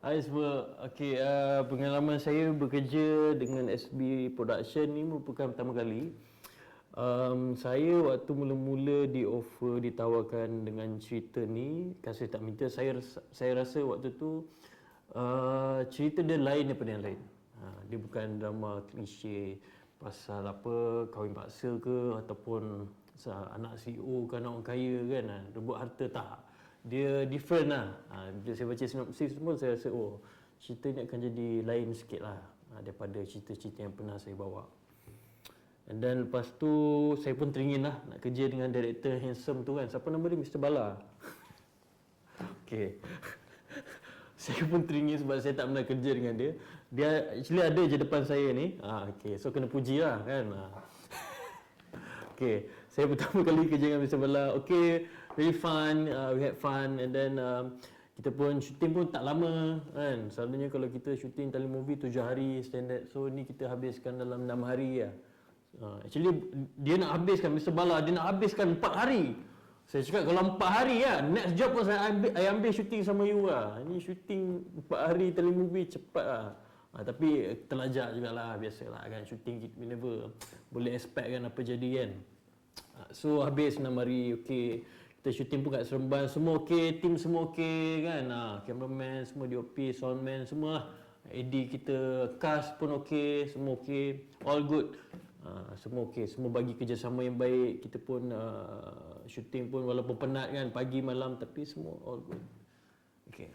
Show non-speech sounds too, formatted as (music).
Hai semua. Okey, uh, pengalaman saya bekerja dengan SB Production ni merupakan pertama kali. Um, saya waktu mula-mula di offer ditawarkan dengan cerita ni, kasih tak minta saya rasa, saya rasa waktu tu uh, cerita dia lain daripada yang lain. Ha, dia bukan drama klise pasal apa kahwin paksa ke ataupun anak CEO ke anak orang kaya kan rebut harta tak dia different lah ha, bila saya baca sinopsis pun saya rasa oh cerita ni akan jadi lain sikit lah ha, daripada cerita-cerita yang pernah saya bawa and then lepas tu saya pun teringin lah nak kerja dengan director handsome tu kan siapa nama dia Mr. Bala (laughs) Okay. (laughs) saya pun teringin sebab saya tak pernah kerja dengan dia. Dia actually ada je depan saya ni. Ah, okay. So kena puji lah kan. Ah. (laughs) okay. Saya pertama kali kerja dengan Mr. Bala. Okay. Really fun. Uh, we had fun. And then um, kita pun shooting pun tak lama kan. Selalunya kalau kita shooting telemovie 7 hari standard. So ni kita habiskan dalam 6 hari lah. Uh, actually dia nak habiskan Mr. Bala dia nak habiskan 4 hari. Saya cakap kalau 4 hari lah, next job pun saya ambil, saya ambil shooting sama you lah. Ini shooting 4 hari telemovie cepat lah. Ha, tapi terlajak jugalah, biasalah kan. Shooting kita never boleh expect kan apa jadi kan. Ha, so habis 6 hari, okay. Kita shooting pun kat Seremban, semua okay, team semua okay kan. Ha, cameraman, semua DOP, soundman, semua. AD kita, cast pun okay, semua okay. All good. Uh, semua okey, semua bagi kerjasama yang baik. Kita pun uh, shooting pun walaupun penat kan pagi malam tapi semua all good. Okey.